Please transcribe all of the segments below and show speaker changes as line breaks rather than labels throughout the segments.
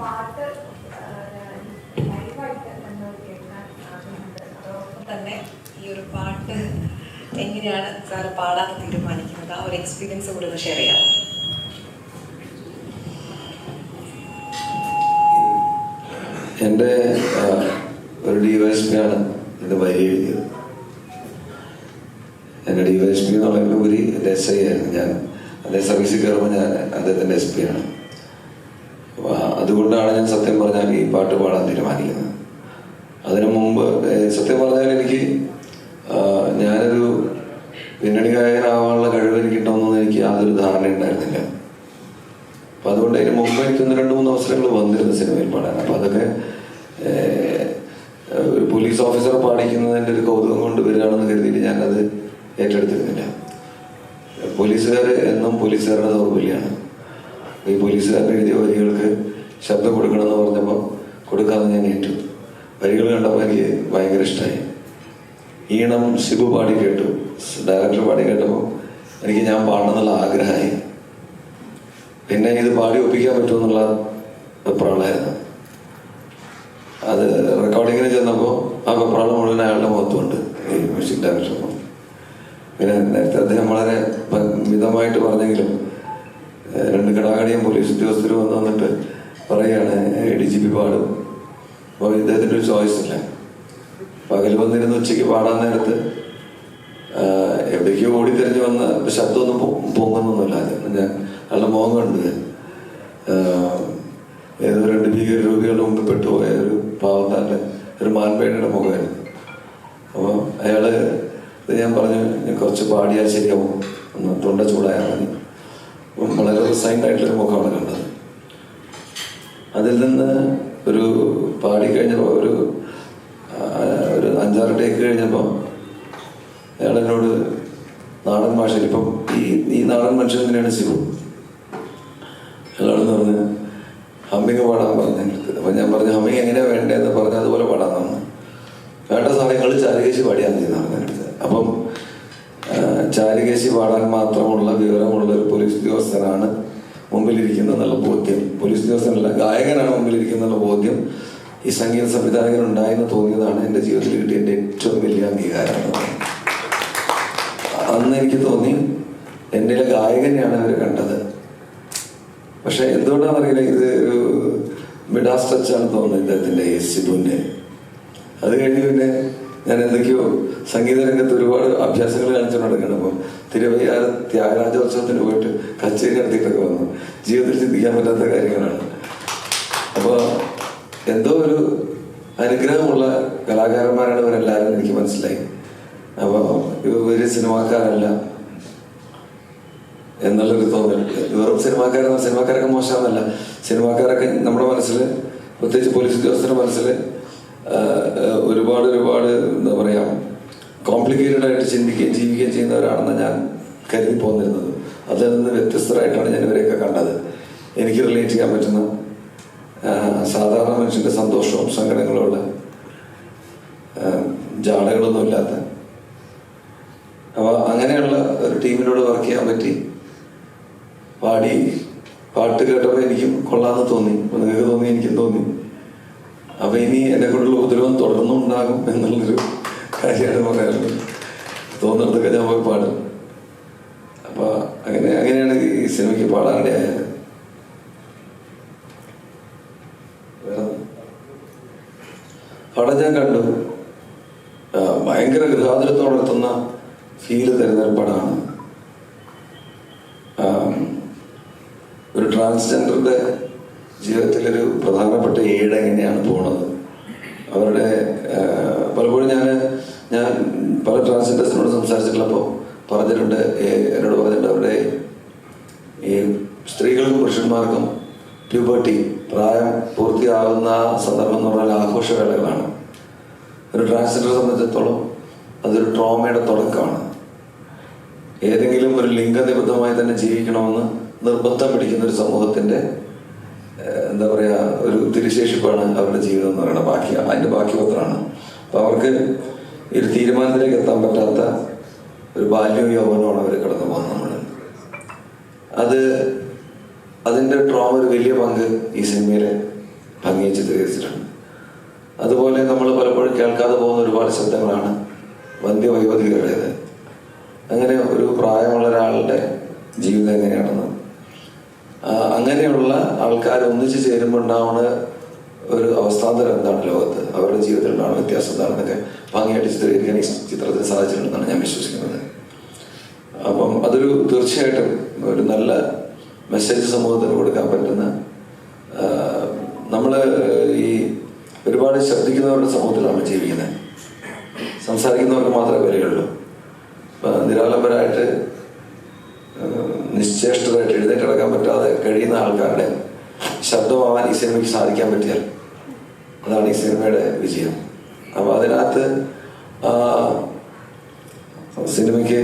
പാട്ട് ലൈവായിട്ട് നമ്മൾ കേൾക്കാൻ ആഗ്രഹമുണ്ട്. അതോടൊപ്പം
തന്നെ ഈ ഒരു പാട്ട് എങ്ങനെയാണ് സാറ് പാടാൻ തീരുമാനിക്കുന്നത്? ആ ഒരു എക്സ്പീരിയൻസ് കൂടി ഒന്ന് ഷെയർ ചെയ്യാമോ?
എന്റെ ഒരു ഡിവൈഎസ്പിയാണ് ഇത് വരി എഴുതിയത്. എന്റെ ഡിവൈഎസ്പി എന്ന് ഉപരി എന്റെ എസ് ഐ ആയിരുന്നു ഞാൻ അദ്ദേഹം സർവീസിൽ കയറുമ്പോൾ ഞാൻ അദ്ദേഹത്തിന്റെ എസ് പി ആണ്. അതുകൊണ്ടാണ് ഞാൻ സത്യം പറഞ്ഞാൽ ഈ പാട്ട് പാടാൻ തീരുമാനിക്കുന്നത്. അതിനു മുമ്പ് സത്യം പറഞ്ഞാൽ എനിക്ക് ഞാനൊരു പിന്നണി ഗായകനാവാനുള്ള കഴിവ് എനിക്ക് കിട്ടുമെന്നൊന്നും എനിക്ക് യാതൊരു ധാരണ ഉണ്ടായിരുന്നില്ല. അപ്പൊ അതുകൊണ്ട് അതിന് മുമ്പ് എനിക്ക് ഒന്ന് രണ്ട് മൂന്ന് അവസരങ്ങൾ വന്നിരുന്നു സിനിമയിൽ പാടാൻ. അപ്പൊ അതൊക്കെ ഒരു പോലീസ് ഓഫീസർ പാടിക്കുന്നതിന്റെ ഒരു കൗതുകം കൊണ്ട് വരികയാണെന്ന് കരുതിയിട്ട് ഞാനത് ഏറ്റെടുത്തിരുന്നില്ല. പോലീസുകാർ എന്നും പോലീസുകാരുടെ ദൗർബല്യമാണ് ഈ പോലീസുകാരുടെ എഴുതിയ വരികൾക്ക് ശബ്ദം കൊടുക്കണമെന്ന് പറഞ്ഞപ്പോൾ കൊടുക്കാതെ ഞാൻ ഏറ്റു. വരികൾ കണ്ടപ്പോൾ എനിക്ക് ഭയങ്കര ഇഷ്ടമായി ഈണം സിബു പാടി കേട്ടു. ഡയറക്ടർ പാടി കേട്ടപ്പോൾ എനിക്ക് ഞാൻ പാടണം എന്നുള്ള ആഗ്രഹമായി. പിന്നെ ഇത് പാടി ഒപ്പിക്കാൻ പറ്റുമെന്നുള്ള വെപ്രാളായിരുന്നു അത് റെക്കോർഡിങ്ങിന് ചെന്നപ്പോൾ ആ വെപ്രാളം മുഴുവൻ അയാളുടെ മുഖത്തുണ്ട് ഈ മ്യൂസിക് ഡയറക്ടർ പിന്നെ നേരത്തെ അദ്ദേഹം വളരെ മിതമായിട്ട് പറഞ്ഞെങ്കിലും രണ്ട് കടാകടിയും പോലീസ് ഉദ്യോഗസ്ഥരും വന്ന് വന്നിട്ട് പറയുകയാണ് എ ഡി ജി പി പാടും. അപ്പോൾ ഇദ്ദേഹത്തിന്റെ ഒരു ചോയ്സ് ഇല്ല? പകൽ വന്നിരുന്ന് ഉച്ചയ്ക്ക് പാടാൻ നേരത്ത് എവിടേക്കോ ഓടി തിരിഞ്ഞു വന്ന ശബ്ദമൊന്നും പൊങ്ങുന്നൊന്നുമില്ല. ഞാൻ അയാളുടെ മുഖം കണ്ടത് ഏതോ രണ്ട് ഭീകര രോഗികളുടെ മുമ്പിൽ പെട്ടുപോയ ഒരു പാവത്താന്റെ ഒരു മാൻപേടയുടെ മുഖമായിരുന്നു. അപ്പോൾ അയാൾ ഞാൻ പറഞ്ഞു ഞാൻ കുറച്ച് പാടിയാൽ ശരിയാവും. ഒന്ന് തൊണ്ട ചൂടായാൽ മതി. വളരെ റിസൈൻഡ് ആയിട്ടുള്ളൊരു മുഖമാണ് കണ്ടത്. അതിൽ നിന്ന് ഒരു പാടി കഴിഞ്ഞപ്പോൾ ഒരു ഒരു അഞ്ചാറ് ടേക്ക് കഴിഞ്ഞപ്പോൾ അയാൾ എന്നോട് നാടൻ ഭാഷയിൽ ഇപ്പം ഈ ഈ നാടൻ മനുഷ്യൻ തന്നെയാണ് ശിവ അയാളോട് പറഞ്ഞ് ഹമ്മിങ് പാടാൻ പറഞ്ഞു അപ്പം ഞാൻ പറഞ്ഞു ഹമ്മിങ് എങ്ങനെയാ വേണ്ടതെന്ന് പറഞ്ഞ് അതുപോലെ പാടാൻ തന്നു വേണ്ട സമയങ്ങളിൽ ചാരികേശി പാടിയാൽ മതി എന്നാണ് അപ്പം ചാരികേശി പാടാൻ മാത്രമുള്ള വിവരമുള്ള ഒരു പോലീസ് ഉദ്യോഗസ്ഥനാണ് മുമ്പിലിരിക്കുന്നത് എന്നുള്ള ബോധ്യം. പോലീസ് ഉദ്യോഗസ്ഥനല്ല ഗായകനാണ് മുമ്പിലിരിക്കുന്നുള്ള ബോധ്യം ഈ സംഗീത സംവിധായകൻ ഉണ്ടായെന്ന് തോന്നിയതാണ് എന്റെ ജീവിതത്തിൽ കിട്ടിയ എന്റെ ഏറ്റവും വലിയ അംഗീകാരം അന്ന് എനിക്ക് തോന്നി എന്റെ ഗായകനെയാണ് അവർ കണ്ടത്. പക്ഷെ എന്തുകൊണ്ടാണെന്നറിയില്ല ഇത് ഒരു മിഡാസ് ടച്ചാണ് തോന്നുന്നത് ഇദ്ദേഹത്തിന്റെ ഈ സിബുവിന്റെ അത് കഴിഞ്ഞ് പിന്നെ ഞാൻ എന്തൊക്കെയോ സംഗീത രംഗത്ത് ഒരുപാട് അഭ്യാസങ്ങൾ കാണിച്ചുകൊണ്ട് നടക്കണം അപ്പോൾ തിരുവയ്യാറ് ത്യാഗരാജോത്സവത്തിന് പോയിട്ട് കച്ചേരി നടത്തിയിട്ടൊക്കെ വന്നു. ജീവിതത്തിൽ ചിന്തിക്കാൻ പറ്റാത്ത കാര്യങ്ങളാണ്. അപ്പോൾ എന്തോ ഒരു അനുഗ്രഹമുള്ള കലാകാരന്മാരാണ് ഇവരെല്ലാവരും എനിക്ക് മനസ്സിലായി. അപ്പോൾ ഇവർ സിനിമാക്കാരല്ല എന്നുള്ളൊരു തോന്നൽ. വെറും സിനിമാക്കാരെന്ന സിനിമാക്കാരൊക്കെ മോശമെന്നല്ല. സിനിമാക്കാരൊക്കെ നമ്മുടെ മനസ്സിൽ പ്രത്യേകിച്ച് പോലീസ് ഉദ്യോഗസ്ഥരുടെ മനസ്സിൽ ഒരുപാട് ഒരുപാട് എന്താ പറയുക കോംപ്ലിക്കേറ്റഡ് ആയിട്ട് ചിന്തിക്കുകയും ജീവിക്കുകയും ചെയ്യുന്നവരാണെന്ന് ഞാൻ കരുതി പോന്നിരുന്നത്. അതിൽ നിന്ന് വ്യത്യസ്തരായിട്ടാണ് ഞാൻ ഇവരെയൊക്കെ കണ്ടത്. എനിക്ക് റിലേറ്റ് ചെയ്യാൻ പറ്റുന്ന സാധാരണ മനുഷ്യന്റെ സന്തോഷവും സങ്കടങ്ങളുമുള്ള ജാടകളൊന്നും ഇല്ലാത്ത. അപ്പോൾ അങ്ങനെയുള്ള ഒരു ടീമിനോട് വർക്ക് ചെയ്യാൻ പറ്റി. പാടി പാട്ട് കേട്ടപ്പോൾ എനിക്കും കൊള്ളാമെന്ന് തോന്നി. നിങ്ങൾക്ക് തോന്നി എനിക്കും തോന്നി. അപ്പൊ ഇനി എന്നെ കൊണ്ടുള്ള ഉപദ്രവം തുടർന്നും ഉണ്ടാകും എന്നുള്ളൊരു കാര്യമാണ് പറയാനുള്ളത് തോന്നിടത്തൊക്കെ ഞാൻ പോയി പാടും. അപ്പൊ അങ്ങനെ അങ്ങനെയാണ് ഈ സിനിമയ്ക്ക് പാടാനിടയായത്. വേറെ പടം ഞാൻ കണ്ടു. ഭയങ്കര ഗൃഹാതുരത്തോടെത്തുന്ന ഫീൽ തരുന്ന ഒരു പടമാണ്. ഒരു ട്രാൻസ്ജെൻഡറുടെ ജീവിതത്തിലൊരു പ്രധാനപ്പെട്ട ഏട് എങ്ങനെയാണ് പോണത്? അവരുടെ പലപ്പോഴും ഞാൻ ഞാൻ പല ട്രാൻസ്ജെൻഡേഴ്സിനോട് സംസാരിച്ചിട്ടുള്ളപ്പോൾ പറഞ്ഞിട്ടുണ്ട് എന്നോട് പറഞ്ഞിട്ടുണ്ട് അവരുടെ ഈ സ്ത്രീകൾക്കും പുരുഷന്മാർക്കും പ്യൂബർട്ടി പ്രായം പൂർത്തിയാകുന്ന സന്ദർഭം എന്ന് പറഞ്ഞാൽ ആഘോഷവേളകളാണ്. ഒരു ട്രാൻസ്ജെൻഡറെ സംബന്ധിച്ചിടത്തോളം അതൊരു ട്രോമയുടെ തുടക്കമാണ്. ഏതെങ്കിലും ഒരു ലിംഗനിബദ്ധമായി തന്നെ ജീവിക്കണമെന്ന് നിർബന്ധം പിടിക്കുന്ന ഒരു സമൂഹത്തിന്റെ ഏഹ്, എന്താ പറയുക ഒരു തിരിശേഷിപ്പാണ് അവരുടെ ജീവിതം എന്ന് പറയുന്നത്. ബാക്കി അതിന്റെ ബാക്കി പത്രമാണ് അപ്പോൾ അവർക്ക് ഒരു തീരുമാനത്തിലേക്ക് എത്താൻ പറ്റാത്ത ഒരു ബാല്യവും അവർ കടന്നു പോകുന്നത് നമ്മൾ അത് അതിന്റെ ട്രോമ ഒരു വലിയ പങ്ക് ഈ സിനിമയിൽ ഭംഗിയെ ചിത്രീകരിച്ചിട്ടുണ്ട്. അതുപോലെ നമ്മൾ പലപ്പോഴും കേൾക്കാതെ പോകുന്ന ഒരുപാട് ശബ്ദങ്ങളാണ് വന്ധ്യവയോധികരുടേത് അങ്ങനെ ഒരു പ്രായമുള്ള ഒരാളുടെ ജീവിതം എങ്ങനെയാണെന്ന് അങ്ങനെയുള്ള ആൾക്കാർ ഒന്നിച്ചു ചേരുമ്പോൾ ഉണ്ടാവുന്ന ഒരു അവസ്ഥാന്തരം എന്താണ് ലോകത്ത്? അവരുടെ ജീവിതത്തിൽ ഉണ്ടാവുന്ന വ്യത്യാസം? എന്താണെന്നൊക്കെ ഭംഗിയായിട്ട് ചിത്രീകരിക്കാൻ ഈ ചിത്രത്തിന് സാധിച്ചിട്ടുണ്ടെന്നാണ് ഞാൻ വിശ്വസിക്കുന്നത്. അപ്പം അതൊരു തീർച്ചയായിട്ടും ഒരു നല്ല മെസ്സേജ് സമൂഹത്തിന് കൊടുക്കാൻ പറ്റുന്ന നമ്മൾ ഈ ഒരുപാട് ശ്രദ്ധിക്കുന്നവരുടെ സമൂഹത്തിലാണ് ജീവിക്കുന്നത്. സംസാരിക്കുന്നവർക്ക് മാത്രമേ വിലയുള്ളൂ നിരാലംബരായിട്ട് നിശ്ചേഷ്ടരായിട്ട് എഴുന്നേറ്റ് കിടക്കാൻ പറ്റാതെ കഴിയുന്ന ആൾക്കാരുടെ ശബ്ദമാവാൻ ഈ സിനിമയ്ക്ക് സാധിക്കാൻ പറ്റിയാൽ അതാണ് ഈ സിനിമയുടെ വിജയം. അപ്പോൾ അതിനകത്ത് സിനിമയ്ക്ക്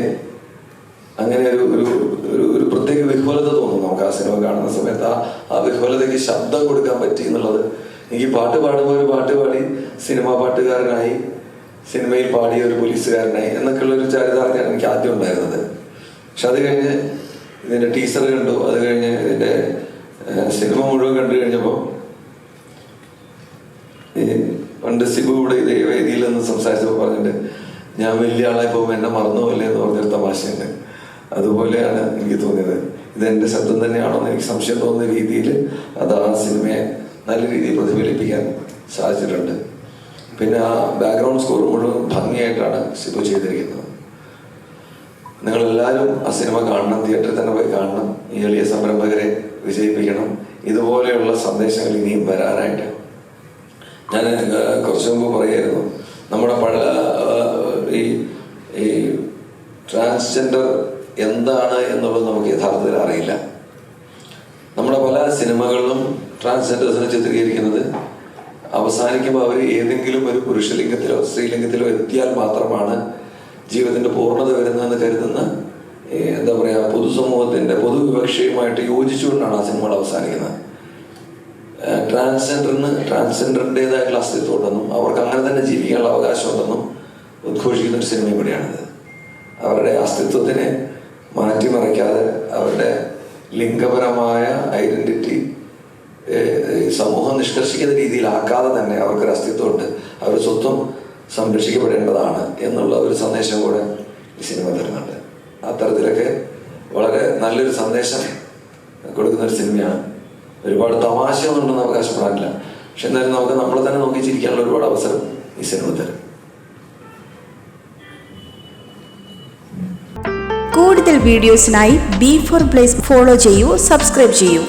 അങ്ങനെ ഒരു ഒരു ഒരു പ്രത്യേക വിഹ്വലത തോന്നും നമുക്ക് ആ സിനിമ കാണുന്ന സമയത്ത്. ആ ആ വിഹ്വലതയ്ക്ക് ശബ്ദം കൊടുക്കാൻ പറ്റി എന്നുള്ളത് എനിക്ക് പാട്ട് പാടുമ്പോൾ ഒരു പാട്ട് പാടി സിനിമാ പാട്ടുകാരനായി സിനിമയിൽ പാടിയ ഒരു പോലീസുകാരനായി എന്നൊക്കെയുള്ള ഒരു ചരിതാർത്ഥ്യമാണ് എനിക്ക് ആദ്യം ഉണ്ടായിരുന്നത്. പക്ഷെ അത് കഴിഞ്ഞ് ഇതിന്റെ ടീസർ കണ്ടു. അത് കഴിഞ്ഞ് ഇതിന്റെ സിനിമ മുഴുവൻ കണ്ടു കഴിഞ്ഞപ്പോൾ പണ്ട് സിബു ഇവിടെ ഇതേ വേദിയിൽ നിന്ന് സംസാരിച്ചപ്പോൾ പറഞ്ഞിട്ട് ഞാൻ വലിയ ആളായി പോകുമ്പോൾ എന്നെ മറന്നുപോലെ എന്ന് പറഞ്ഞൊരു തമാശയുണ്ട്. അതുപോലെയാണ് എനിക്ക് തോന്നിയത്. ഇത് എന്റെ ശബ്ദം തന്നെയാണോ എന്ന് എനിക്ക് സംശയം തോന്നുന്ന രീതിയിൽ അത് ആ സിനിമയെ നല്ല രീതിയിൽ പ്രതിഫലിപ്പിക്കാൻ സാധിച്ചിട്ടുണ്ട്. പിന്നെ ആ ബാക്ക്ഗ്രൗണ്ട് സ്കോർ മുഴുവൻ ഭംഗിയായിട്ടാണ് സിബു ചെയ്തിരിക്കുന്നത്. നിങ്ങൾ എല്ലാവരും ആ സിനിമ കാണണം തിയേറ്ററിൽ തന്നെ പോയി കാണണം ഈ എളിയ സംരംഭകരെ വിജയിപ്പിക്കണം. ഇതുപോലെയുള്ള സന്ദേശങ്ങൾ ഇനിയും വരാനായിട്ട് ഞാൻ കുറച്ചു മുമ്പ് പറയായിരുന്നു. നമ്മുടെ പഴ ഈ ഈ ട്രാൻസ്ജെൻഡർ എന്താണ് എന്നുള്ളത് നമുക്ക് യഥാർത്ഥത്തിൽ അറിയില്ല. നമ്മുടെ പല സിനിമകളിലും ട്രാൻസ്ജെൻഡേഴ്സിനെ ചിത്രീകരിക്കുന്നത് അവസാനിക്കുമ്പോൾ അവർ ഏതെങ്കിലും ഒരു പുരുഷലിംഗത്തിലോ സ്ത്രീലിംഗത്തിലോ എത്തിയാൽ മാത്രമാണ് ജീവിതത്തിന്റെ പൂർണത വരുന്നതെന്ന് കരുതുന്ന എന്താ പറയാ പൊതുസമൂഹത്തിന്റെ പൊതുവിവക്ഷയുമായിട്ട് യോജിച്ചുകൊണ്ടാണ് ആ സിനിമകൾ അവസാനിക്കുന്നത്. ട്രാൻസ്ജെൻഡറിന് ട്രാൻസ്ജെൻഡറിന്റെതായിട്ടുള്ള അസ്തിത്വം ഉണ്ടെന്നും അവർക്ക് അങ്ങനെ തന്നെ ജീവിക്കാനുള്ള അവകാശമുണ്ടെന്നും ഉദ്ഘോഷിക്കുന്ന ഒരു സിനിമ കൂടിയാണിത് അവരുടെ അസ്തിത്വത്തിനെ മാറ്റിമറിക്കാതെ അവരുടെ ലിംഗപരമായ ഐഡന്റിറ്റി സമൂഹം നിഷ്കർഷിക്കുന്ന രീതിയിലാക്കാതെ തന്നെ അവർക്കൊരു അസ്തിത്വമുണ്ട് അവരുടെ സ്വത്വം സംരക്ഷിക്കപ്പെടേണ്ടതാണ് എന്നുള്ള ഒരു സന്ദേശം കൂടെ ഈ സിനിമ തരുന്നുണ്ട്. അത്തരത്തിലൊക്കെ വളരെ നല്ലൊരു സന്ദേശം കൊടുക്കുന്ന ഒരു സിനിമയാണ്. ഒരുപാട് തമാശയൊന്നുണ്ടെന്ന് അവകാശപ്പെടാനില്ല. പക്ഷെ എന്നാലും നമുക്ക് നമ്മളെ തന്നെ നോക്കി ചിരിക്കാനുള്ള ഒരുപാട് അവസരം ഈ സിനിമ തരും.
കൂടുതൽ വീഡിയോസിനായി ബി ഫോർ പ്ലേസ് ഫോളോ ചെയ്യൂ സബ്സ്ക്രൈബ് ചെയ്യൂ.